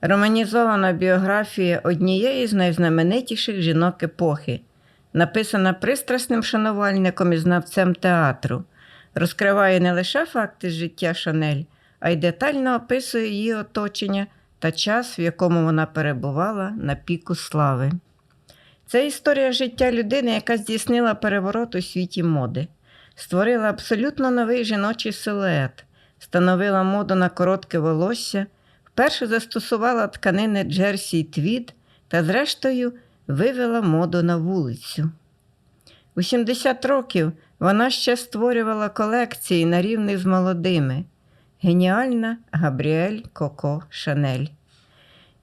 Романізована біографія однієї з найзнаменитіших жінок епохи, написана пристрасним шанувальником і знавцем театру, розкриває не лише факти життя Шанель, а й детально описує її оточення та час, в якому вона перебувала на піку слави. Це історія життя людини, яка здійснила переворот у світі моди, створила абсолютно новий жіночий силует, встановила моду на коротке волосся, вперше застосувала тканини Джерсі й Твід та, зрештою, вивела моду на вулицю. У 70 років вона ще створювала колекції на рівних з молодими. Геніальна Габріель Коко Шанель.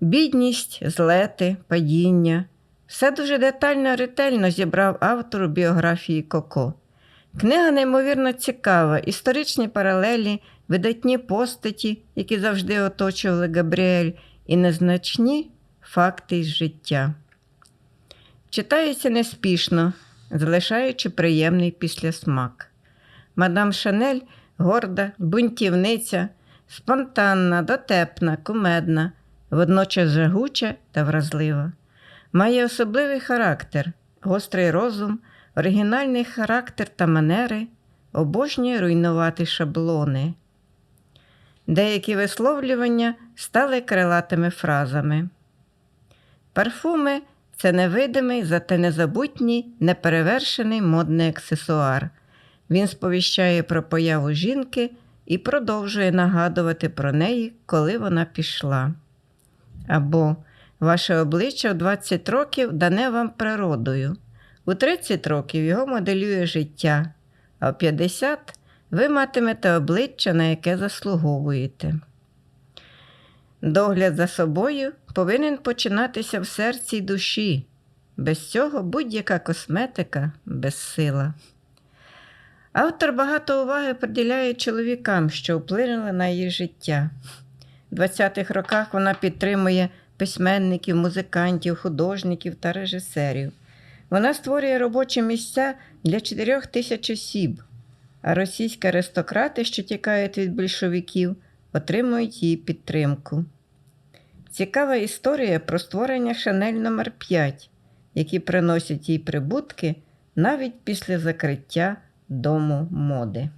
Бідність, злети, падіння. Все дуже детально ретельно зібрав автор біографії Коко. Книга неймовірно цікава, історичні паралелі, видатні постаті, які завжди оточували Габріель, і незначні факти із життя. Читається неспішно, залишаючи приємний післясмак. Мадам Шанель горда, бунтівниця, спонтанна, дотепна, кумедна, водночас жагуча та вразлива. Має особливий характер, гострий розум, оригінальний характер та манери, обожнює руйнувати шаблони. Деякі висловлювання стали крилатими фразами. Парфуми це невидимий, зате незабутній, неперевершений модний аксесуар. Він сповіщає про появу жінки і продовжує нагадувати про неї, коли вона пішла. Або Ваше обличчя в 20 років дане вам природою. У 30 років його моделює життя, а в 50 ви матимете обличчя, на яке заслуговуєте. Догляд за собою повинен починатися в серці й душі. Без цього будь-яка косметика безсила. Автор багато уваги приділяє чоловікам, що вплинули на її життя. У 20-х роках вона підтримує письменників, музикантів, художників та режисерів. Вона створює робочі місця для 4 тисяч осіб, а російські аристократи, що тікають від більшовиків, отримують її підтримку. Цікава історія про створення Шанель номер 5 які приносять їй прибутки навіть після закриття дому моди.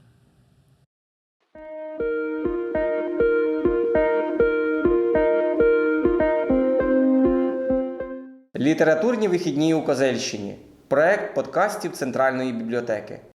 Літературні вихідні у Козельщині. Проект подкастів Центральної бібліотеки.